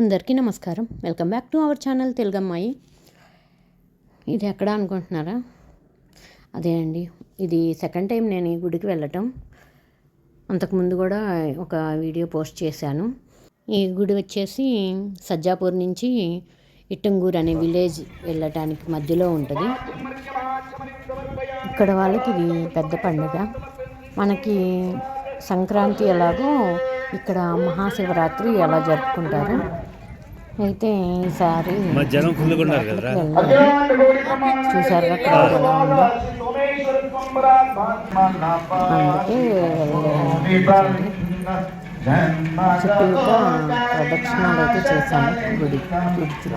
అందరికీ నమస్కారం. Welcome back to our channel Telugammayi. ఇది ఎక్కడ అనుకుంటున్నారా? అదే అండి. ఇది సెకండ్ టైం నేను ఈ గుడికి వెళ్ళటం. అంతకుముందు కూడా ఒక వీడియో పోస్ట్ చేశాను. ఈ గుడి వచ్చేసి సజ్జాపూర్ నుంచి ఇట్టంగూరు అనే విలేజ్ వెళ్ళటానికి మధ్యలో ఉంటుంది. ఇక్కడ వాళ్ళకి ఇది పెద్ద పండుగ. మనకి సంక్రాంతి ఎలాగో ఇక్కడ మహాశివరాత్రి ఎలా జరుపుకుంటారు? అయితే ఈసారి వెళ్ళాను చుట్టూతో ప్రదక్షిణాలు అయితే చేశాను గుడి గుడి చుట్టూ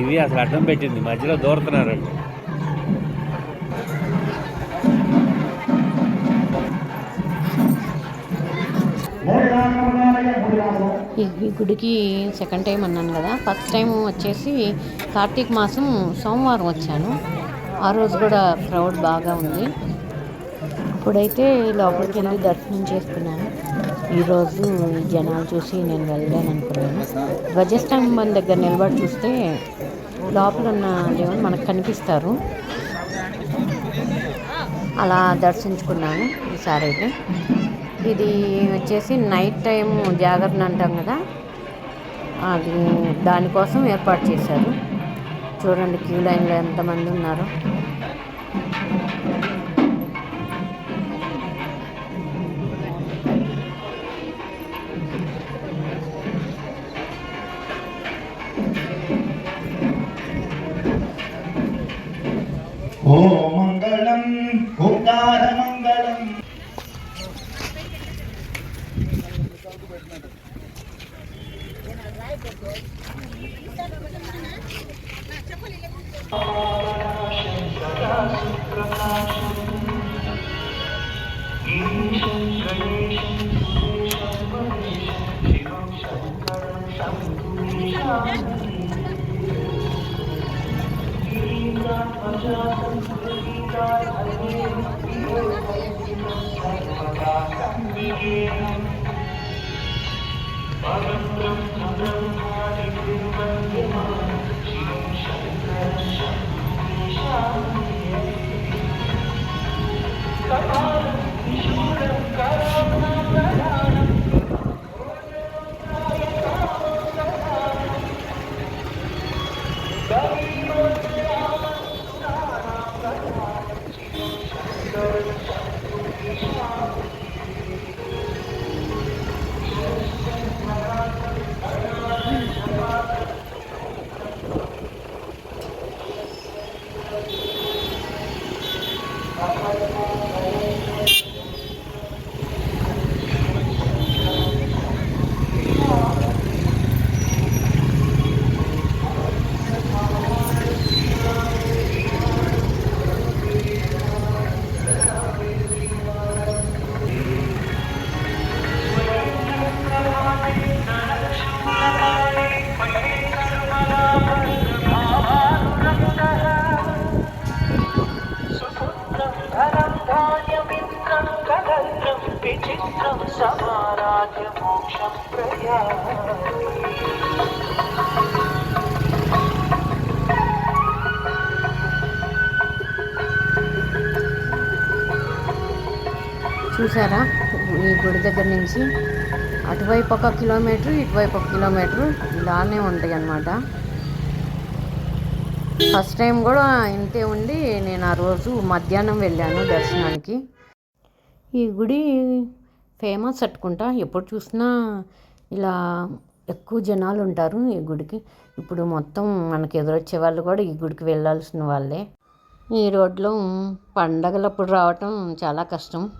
ఇది అసలు అడ్డం పెట్టింది మధ్యలో దూరుతున్నారండి ఈ గుడికి సెకండ్ టైం అన్నాను కదా ఫస్ట్ టైం వచ్చేసి కార్తీక మాసం సోమవారం వచ్చాను. ఆ రోజు కూడా క్రౌడ్ బాగా ఉంది. ఇప్పుడైతే లోపలికి వెళ్ళి దర్శనం చేసుకున్నాను. ఈరోజు ఈ జనాలు చూసి నేను వెళ్ళాను అనుకున్నాను. ధ్వజస్తంభం దగ్గర నిలబడి చూస్తే లోపల ఉన్న దేవుని మనకు కనిపిస్తారు. అలా దర్శించుకున్నాను ఈసారి అయితే. ఇది వచ్చేసి నైట్ టైం జాగరణ అంటాం కదా. అది దానికోసం ఏర్పాటు చేశారు. చూడండి క్యూ లైన్లో ఎంతమంది ఉన్నారు. ஓம் மங்களம் ஓங்கார மங்களம் ஈஷன் கணேஷன் சுரேஷன் மகேஷன் சிவம் சங்கரன் சங்குஷாமி ஈஷா பஜாத God. చూసారా? ఈ గుడి దగ్గర నుంచి అటువైపు ఒక కిలోమీటర్ ఇటువైపు ఒక కిలోమీటర్ ఇలానే ఉంటాయి అన్నమాట. ఫస్ట్ టైం కూడా ఇంతే ఉండి నేను ఆ రోజు మధ్యాహ్నం వెళ్ళాను దర్శనానికి. ఈ గుడి ఫేమస్ అట్టుకుంటా. ఎప్పుడు చూసినా ఇలా ఎక్కువ జనాలు ఉంటారు ఈ గుడికి. ఇప్పుడు మొత్తం మనకి ఎదురొచ్చే వాళ్ళు కూడా ఈ గుడికి వెళ్ళాల్సిన వాళ్ళే. ఈ రోడ్లో పండగలప్పుడు రావటం చాలా కష్టం.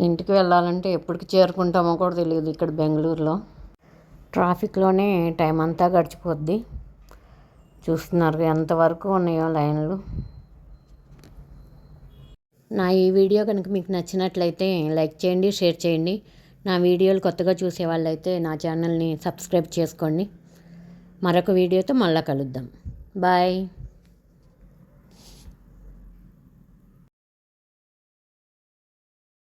ఇంటికి వెళ్ళాలంటే ఎప్పటికి చేరుకుంటామో కూడా తెలియదు ఇక్కడ బెంగళూరులో. ట్రాఫిక్లోనే టైం అంతా గడిచిపోద్ది. చూస్తున్నారు ఎంతవరకు ఉన్నాయో లైన్లు. నా ఈ వీడియో కనుక మీకు నచ్చినట్లయితే లైక్ చేయండి షేర్ చేయండి. నా వీడియోలు కొత్తగా చూసే వాళ్ళైతే నా ఛానల్ని సబ్స్క్రైబ్ చేసుకోండి. మరొక వీడియోతో మళ్ళీ కలుద్దాం. బాయ్.